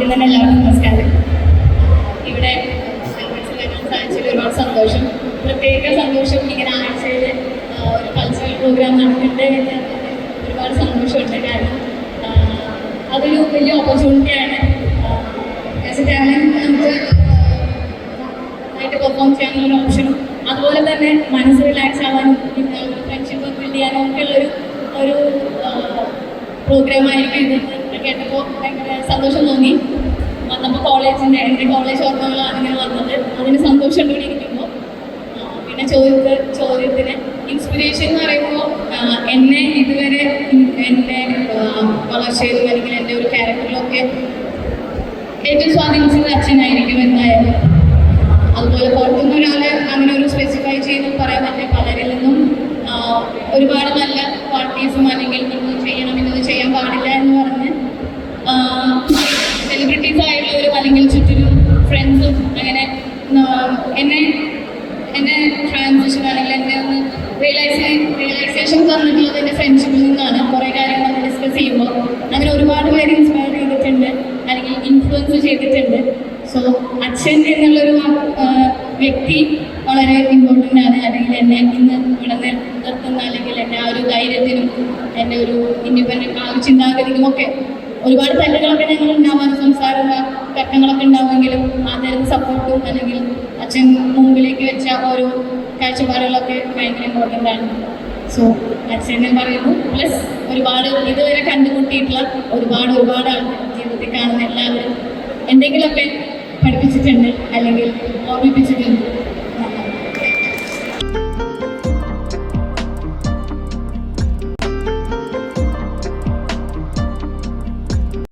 ആദ്യം തന്നെ എല്ലാവർക്കും നമസ്കാരം. ഇവിടെ സാധിച്ചതിൽ ഒരുപാട് സന്തോഷം. പ്രത്യേക സന്തോഷം ഇങ്ങനെ ആഴ്ചയിൽ ഒരു കൾച്ചറൽ പ്രോഗ്രാം നടക്കുന്നുണ്ട് എന്ന് ഒരുപാട് സന്തോഷമുണ്ട്. കാരണം അതൊരു വലിയ ഓപ്പർച്യൂണിറ്റിയാണ് ആസ് എ ടാലന്റ് നമുക്ക് നന്നായിട്ട് പെർഫോം ചെയ്യാനുള്ള ഒരു ഓപ്ഷനും അതുപോലെ തന്നെ മനസ്സ് റിലാക്സ് ആവാനും ഫ്രണ്ട്ഷിപ്പ് ബിൽഡ് ചെയ്യാനും ഒക്കെ ഉള്ളൊരു ഒരു പ്രോഗ്രാം ആയിരിക്കും ഇത് കേട്ടപ്പോൾ ഭയങ്കര സന്തോഷം തോന്നി. വന്നപ്പോൾ കോളേജിന്റെ എന്റെ കോളേജ് ഓർമ്മകളാണ് ഇങ്ങനെ വന്നത്. അതിന് സന്തോഷം കൂടി ഇരിക്കുമ്പോൾ. പിന്നെ ചോദ്യത്ത് ചോദ്യത്തിന് ഇൻസ്പിറേഷൻ എന്ന് പറയുമ്പോൾ എന്നെ ഇതുവരെ എന്റെ വളർച്ചയിലും അല്ലെങ്കിൽ എന്റെ ഒരു ക്യാരക്ടറിലൊക്കെ ഏറ്റവും സ്വാധീനിച്ചത് അച്ഛനായിരിക്കും എന്തായാലും. അതുപോലെ പുറത്തുനിന്ന് ഒരാളെ അങ്ങനെ ഒരു സ്പെസിഫൈ ചെയ്ത് പറയാൻ പറ്റില്ല പലരിൽ നിന്നും ഒരുപാട് നല്ല പാർട്ടീസും അല്ലെങ്കിൽ അല്ലെങ്കിൽ ചുറ്റിലും ഫ്രണ്ട്സും അങ്ങനെ എന്നെ എന്നെ ട്രാൻസിഷൻ അല്ലെങ്കിൽ എന്നെ ഒന്ന് റിയലൈസ് റിയലൈസേഷൻ തന്നിട്ടുള്ളത് എന്റെ ഫ്രണ്ട്ഷിപ്പിൽ നിന്നാണ്. കുറേ കാര്യങ്ങൾ നമ്മൾ ഡിസ്കസ് ചെയ്യുമ്പോൾ അങ്ങനെ ഒരുപാട് പേര് ഇൻസ്പയർ ചെയ്തിട്ടുണ്ട്. അല്ലെങ്കിൽ ഇൻഫ്ലുവൻസ് ചെയ്തിട്ടുണ്ട്. സോ അച്ഛൻ എന്നുള്ളൊരു വ്യക്തി വളരെ ഇമ്പോർട്ടന്റ് ആണ്. അല്ലെങ്കിൽ എന്നെ ഇന്ന് ഇവിടെ നിർ- നിർത്തുന്ന അല്ലെങ്കിൽ എന്റെ ആ ഒരു ധൈര്യത്തിനും എന്റെ ഒരു ഇൻഡിപെൻഡന്റ് ആ ഒരു ചിന്താഗതിക്കും ഒക്കെ ഒരുപാട് തല്ലുകളൊക്കെ ഞങ്ങൾ ഉണ്ടാവാൻ സംസാരം തർക്കങ്ങളൊക്കെ ഉണ്ടാവുമെങ്കിലും ആ തരുന്ന സപ്പോർട്ടും അല്ലെങ്കിൽ അച്ഛൻ മുമ്പിലേക്ക് വെച്ച ഓരോ കാഴ്ചപ്പാടുകളൊക്കെ ഭയങ്കര ഇമ്പോർട്ടന്റ് ആണ്. സോ അച്ഛനെ പറയുന്നു പ്ലസ് ഒരുപാട് ഇതുവരെ കണ്ടുമുട്ടിയിട്ടുള്ള ഒരുപാട് ഒരുപാട് ആൾക്കാർ ജീവിതത്തിൽ കാണുന്ന എല്ലാവരും എന്തെങ്കിലുമൊക്കെ പഠിപ്പിച്ചിട്ടുണ്ട് അല്ലെങ്കിൽ ഓർമ്മിപ്പിച്ചിട്ടുണ്ട്.